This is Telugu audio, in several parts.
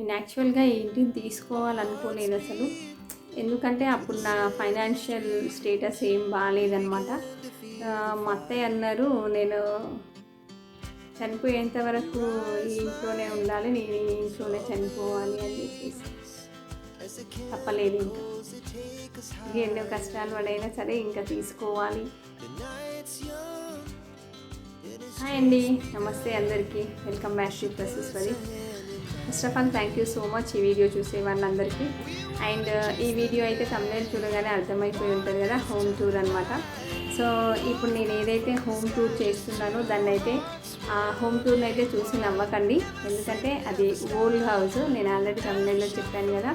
నేను యాక్చువల్గా ఏంటిని తీసుకోవాలనుకోలేదు అసలు. ఎందుకంటే అప్పుడు నా ఫైనాన్షియల్ స్టేటస్ ఏం బాగాలేదనమాట మా అత్తయ్య అన్నారు నేను చనిపోయేంత వరకు ఇంట్లోనే ఉండాలి నేను ఇంట్లోనే చనిపోవాలి అని చెప్పేసి. తప్పలేదు ఇంకా. ఎన్నో కష్టాలు పడైనా సరే ఇంకా తీసుకోవాలి. హాయ్ అండి. నమస్తే అందరికీ. Welcome back to ప్రసెస్వరి first of all thank you so much ఈ వీడియో చూసే వాళ్ళందరికీ. అండ్ uh, ఈ వీడియో అయితే తమిళ చూడగానే అర్థమైపోయి ఉంటుంది కదా హోమ్ టూర్ అనమాట సో ఇప్పుడు నేను ఏదైతే హోమ్ టూర్ చేస్తున్నానో దాన్ని అయితే ఆ హోమ్ టూర్ని అయితే చూసి నవ్వకండి ఎందుకంటే అది ఓల్డ్ హౌస్ నేను ఆల్రెడీ తమిళనాడులో చెప్పాను కదా.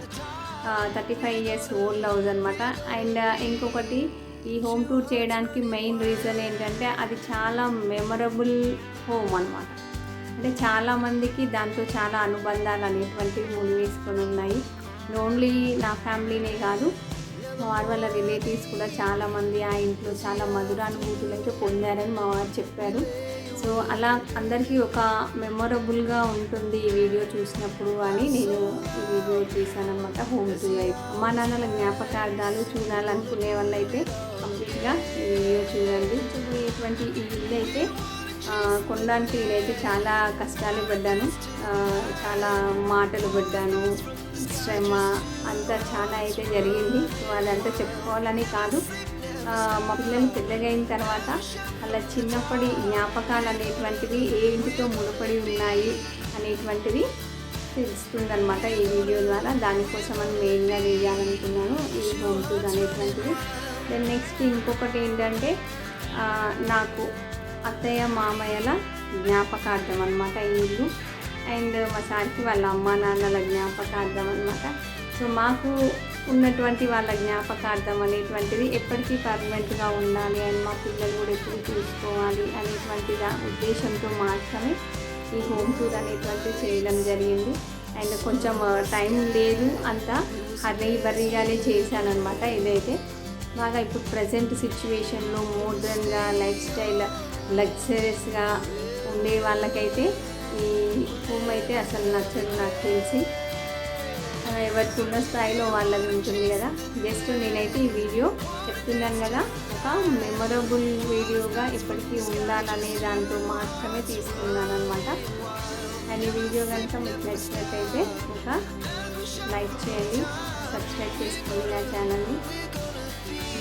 Thirty five years old house అనమాట అండ్ ఇంకొకటి ఈ హోమ్ టూర్ చేయడానికి మెయిన్ రీజన్ ఏంటంటే అది చాలా మెమరబుల్ హోమ్ అనమాట అంటే చాలామందికి దాంతో చాలా అనుబంధాలు అనేటువంటివి ముడివేసుకొని ఉన్నాయి. ఓన్లీ నా ఫ్యామిలీనే కాదు. మా వారి వాళ్ళ రిలేటివ్స్ కూడా చాలామంది ఆ ఇంట్లో చాలా మధురానుభూతులు అయితే పొందారని మా వారు చెప్పారు. సో అలా అందరికీ ఒక మెమొరబుల్గా ఉంటుంది ఈ వీడియో చూసినప్పుడు అని నేను ఈ వీడియో చూశానమాట హోమ్ టూర్ అయితే అమ్మా నాన్నల జ్ఞాపకార్థాలు చూడాలనుకునే వాళ్ళైతే కంప్లీట్గా ఈ వీడియో చూడండి. చూడేటువంటి ఈ ఇల్లు అయితే కొనడానికి నేనైతే చాలా కష్టాలు పడ్డాను. చాలా మాటలు పడ్డాను. శ్రమ అంతా చాలా అయితే జరిగింది. వాళ్ళంతా చెప్పుకోవాలని కాదు. మా పిల్లలు పెద్దగా అయిన తర్వాత అలా చిన్నప్పటి జ్ఞాపకాలు అనేటువంటివి ఏ ఇంటితో ముడిపడి ఉన్నాయి అనేటువంటిది తెలుస్తుందనమాట ఈ వీడియో ద్వారా. దానికోసం అని మెయిన్గా వేయాలనుకున్నాను ఈ హోమ్ టూర్ అనేటువంటిది. దెన్ నెక్స్ట్ ఇంకొకటి ఏంటంటే నాకు అత్తయ్య మామయ్యల జ్ఞాపకార్థం అనమాట ఈ ఇల్లు. అండ్ మా సార్కి వాళ్ళ అమ్మ నాన్నల జ్ఞాపకార్థం అనమాట సో మాకు ఉన్నటువంటి వాళ్ళ జ్ఞాపకార్థం అనేటువంటిది ఎప్పటికీ పర్మనెంట్గా ఉండాలి అండ్ మా పిల్లలు కూడా ఎప్పుడు చూసుకోవాలి అనేటువంటి ఉద్దేశంతో మాత్రమే ఈ హోమ్ టూర్ అనేటువంటిది చేయడం జరిగింది. అండ్ కొంచెం టైం లేదు అంత హర్రీ బర్రీగానే చేశానమాట ఇదైతే. బాగా ఇప్పుడు ప్రజెంట్ సిచ్యువేషన్లో మోడ్రన్గా లైఫ్ స్టైల్ లగ్జరీస్గా ఉండే వాళ్ళకైతే ఈ హోమ్ అయితే అసలు నచ్చదు నాకు తెలిసి. ఎవరికి ఉన్న స్థాయిలో వాళ్ళది ఉంటుంది కదా. జస్ట్ నేనైతే ఈ వీడియో చెప్తున్నాను కదా. ఒక మెమొరబుల్ వీడియోగా ఇప్పటికీ ఉండాలనే దాంతో మాత్రమే తీసుకున్నాను అనమాట అండ్ ఈ వీడియో కనుక మీకు నచ్చినట్టయితే ఒక లైక్ చేయండి సబ్స్క్రైబ్ చేసుకోండి నా ఛానల్ని.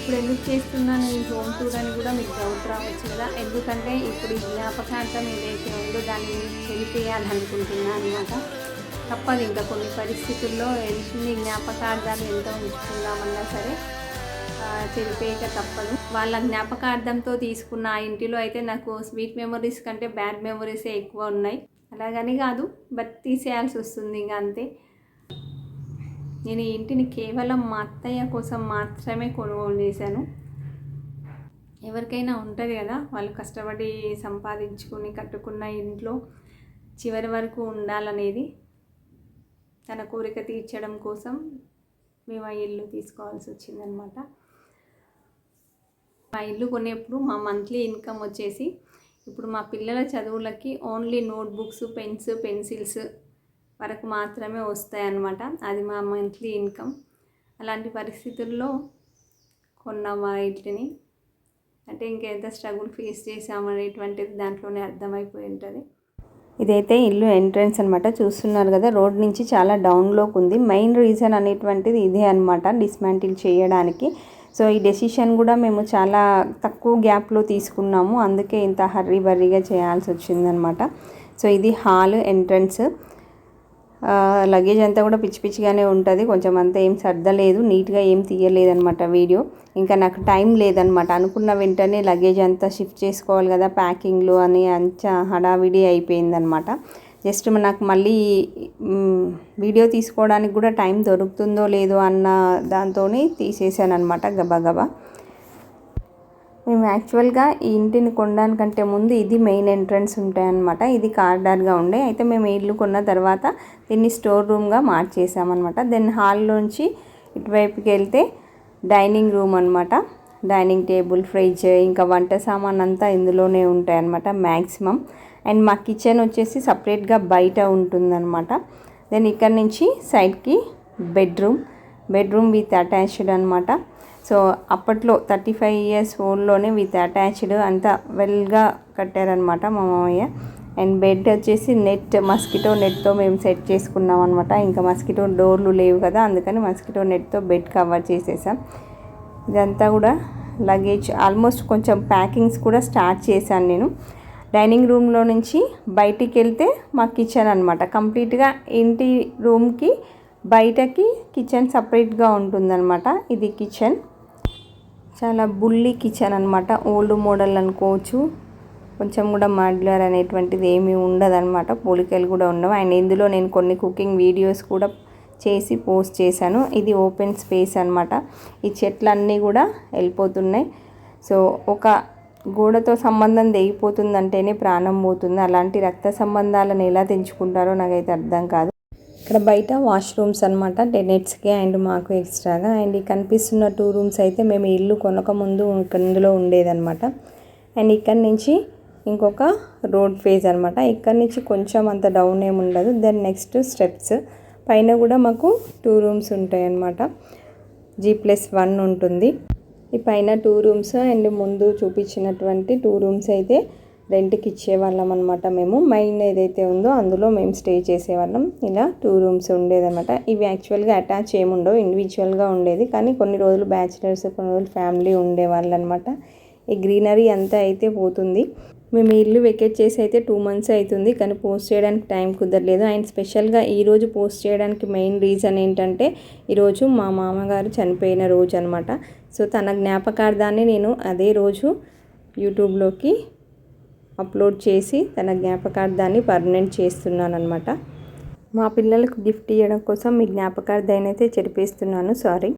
ఇప్పుడు ఎందుకు చేస్తున్నాను ఈ హోమ్ టూర్ అని కూడా మీకు డౌట్ రావచ్చు కదా ఎందుకంటే ఇప్పుడు ఈ జ్ఞాపకార్థం ఏదైతే ఉందో దాన్ని చెరిపేయాలనుకుంటున్నాను అనమాట తప్పదు ఇంకా కొన్ని పరిస్థితుల్లో ఎన్ని జ్ఞాపకార్థాలు ఎంత ఉంచుకుందామన్నా సరే ఆ, చెరిపేయక తప్పదు. వాళ్ళ జ్ఞాపకార్థంతో తీసుకున్న ఆ ఇంటిలో అయితే నాకు స్వీట్ మెమరీస్ కంటే బ్యాడ్ మెమరీసే ఎక్కువ ఉన్నాయి. అలాగని కాదు బట్ తీసేయాల్సి వస్తుంది ఇంకా అంతే. నేను ఈ ఇంటిని కేవలం మా అత్తయ్య కోసం మాత్రమే కొనుగోలు చేశాను ఎవరికైనా ఉంటుంది కదా వాళ్ళు కష్టపడి సంపాదించుకుని కట్టుకున్న ఇంట్లో చివరి వరకు ఉండాలనేది. తన కోరిక తీర్చడం కోసం మేము ఆ ఇల్లు తీసుకోవాల్సి వచ్చిందనమాట. మా ఇల్లు కొనేప్పుడు మా మంత్లీ ఇన్కమ్ వచ్చేసి ఇప్పుడు మా పిల్లల చదువులకి ఓన్లీ నోట్బుక్స్ పెన్స్ పెన్సిల్స్ వరకు మాత్రమే వస్తాయన్నమాట. అది మా మంత్లీ ఇన్కమ్. అలాంటి పరిస్థితుల్లో కొన్నాం మా ఇంటిని. అంటే ఇంకెంత స్ట్రగుల్ ఫేస్ చేసామనేటువంటిది దాంట్లోనే అర్థమైపోయి ఉంటుంది. ఇదైతే ఇల్లు ఎంట్రన్స్ అనమాట చూస్తున్నారు కదా రోడ్ నుంచి చాలా డౌన్లోకి ఉంది. మెయిన్ రీజన్ అనేటువంటిది ఇదే అనమాట డిస్మాంటిల్ చేయడానికి. సో ఈ డెసిషన్ కూడా మేము చాలా తక్కువ గ్యాప్లో తీసుకున్నాము. అందుకే ఇంత హర్రీ బర్రీగా చేయాల్సి వచ్చిందనమాట సో ఇది హాల్ ఎంట్రన్స్. లగేజ్ అంతా కూడా పిచ్చి పిచ్చిగానే ఉంటుంది. కొంచెం అంతా ఏం సర్దలేదు నీట్గా ఏం తీయలేదనమాట వీడియో. ఇంకా నాకు టైం లేదనమాట అనుకున్న వెంటనే లగేజ్ అంతా షిఫ్ట్ చేసుకోవాలి కదా ప్యాకింగ్లు అని అంచా హడావిడి అయిపోయిందనమాట జస్ట్ నాకు మళ్ళీ వీడియో తీసుకోవడానికి కూడా టైం దొరుకుతుందో లేదో అన్న దాంతో తీసేసాను అనమాట గబా మేము యాక్చువల్గా ఈ ఇంటిని కొనడానికంటే ముందు ఇది మెయిన్ ఎంట్రన్స్ ఉంటాయన్నమాట. ఇది కార్డార్గా ఉండే. అయితే మేము ఇల్లు కొన్న తర్వాత దీన్ని స్టోర్ రూమ్గా మార్చేసామన్నమాట. దెన్ హాల్లోంచి ఇటువైపుకి వెళ్తే డైనింగ్ రూమ్ అనమాట డైనింగ్ టేబుల్ ఫ్రిడ్జ్ ఇంకా వంట సామాన్ అంతా ఇందులోనే ఉంటాయన్నమాట మ్యాక్సిమం అండ్ మా కిచెన్ వచ్చేసి సపరేట్గా బయట ఉంటుందన్నమాట. దెన్ ఇక్కడ నుంచి సైడ్కి బెడ్రూమ్. బెడ్రూమ్ విత్ అటాచ్డ్ అనమాట సో అప్పట్లో థర్టీ ఫైవ్ ఇయర్స్ ఓల్డ్లోనే విత్ అటాచ్డ్ అంతా వెల్గా కట్టారనమాట మా మామయ్య. అండ్ బెడ్ వచ్చేసి నెట్ మస్కిటో నెట్తో మేము సెట్ చేసుకున్నాం అనమాట ఇంకా మస్కిటో డోర్లు లేవు కదా అందుకని మస్కిటో నెట్తో బెడ్ కవర్ చేసేసాం. ఇదంతా కూడా లగేజ్ ఆల్మోస్ట్ కొంచెం ప్యాకింగ్స్ కూడా స్టార్ట్ చేశాను నేను. డైనింగ్ రూమ్లో నుంచి బయటికి వెళ్తే మా కిచెన్ అనమాట కంప్లీట్గా ఇంటి రూమ్కి బయటకి కిచెన్ సపరేట్గా ఉంటుందన్నమాట. ఇది కిచెన్. చాలా బుల్లి కిచెన్ అనమాట ఓల్డ్ మోడల్ అనుకోవచ్చు. కొంచెం కూడా మాడ్యులర్ అనేటువంటిది ఏమీ ఉండదన్నమాట. పోలికలు కూడా ఉండవు. అండ్ ఇందులో నేను కొన్ని కుకింగ్ వీడియోస్ కూడా చేసి పోస్ట్ చేశాను. ఇది ఓపెన్ స్పేస్ అనమాట ఈ చెట్లన్నీ కూడా వెళ్ళిపోతున్నాయి. సో ఒక గోడతో సంబంధం తెగిపోతుందంటేనే ప్రాణం పోతుంది. అలాంటి రక్త సంబంధాలను ఎలా తెంచుకుంటారో నాకైతే అర్థం కాదు. ఇక్కడ బయట వాష్రూమ్స్ అనమాట టెనెట్స్కి అండ్ మాకు ఎక్స్ట్రాగా అండ్ ఈ కనిపిస్తున్న టూ రూమ్స్ అయితే మేము ఇల్లు కొనక ముందు ఇందులో ఉండేదన్నమాట. అండ్ ఇక్కడ నుంచి ఇంకొక రోడ్ ఫేజ్ అనమాట ఇక్కడ నుంచి కొంచెం అంత డౌన్ ఏమి ఉండదు. దెన్ నెక్స్ట్ స్టెప్స్ పైన కూడా మాకు టూ రూమ్స్ ఉంటాయి అన్నమాట జీ ప్లస్ వన్ ఉంటుంది. ఈ పైన టూ రూమ్స్ అండ్ ముందు చూపించినటువంటి టూ రూమ్స్ అయితే రెంట్కి ఇచ్చేవాళ్ళం అనమాట మేము. మైన్ ఏదైతే ఉందో అందులో మేము స్టే చేసేవాళ్ళం. ఇలా టూ రూమ్స్ ఉండేదన్నమాట. ఇవి యాక్చువల్గా అటాచ్ ఏముండవు. ఇండివిజువల్గా ఉండేది. కానీ కొన్ని రోజులు బ్యాచిలర్స్ కొన్ని రోజులు ఫ్యామిలీ ఉండేవాళ్ళు అనమాట ఈ గ్రీనరీ అంతా అయితే పోతుంది. మేము ఇల్లు వెకేట్ చేసి అయితే టూ మంత్స్ అవుతుంది కానీ పోస్ట్ చేయడానికి టైం కుదరలేదు. అండ్ స్పెషల్గా ఈరోజు పోస్ట్ చేయడానికి మెయిన్ రీజన్ ఏంటంటే ఈరోజు మా మామగారు చనిపోయిన రోజు అనమాట సో తన జ్ఞాపకార్థాన్ని నేను అదే రోజు యూట్యూబ్లోకి అప్లోడ్ చేసి తన జ్ఞాపకార్థాన్ని పర్మనెంట్ చేస్తున్నాను అనమాట మా పిల్లలకు గిఫ్ట్ ఇవ్వడం కోసం మీ జ్ఞాపకార్థాన్ని అయితే చెరిపేస్తున్నాను సారీ.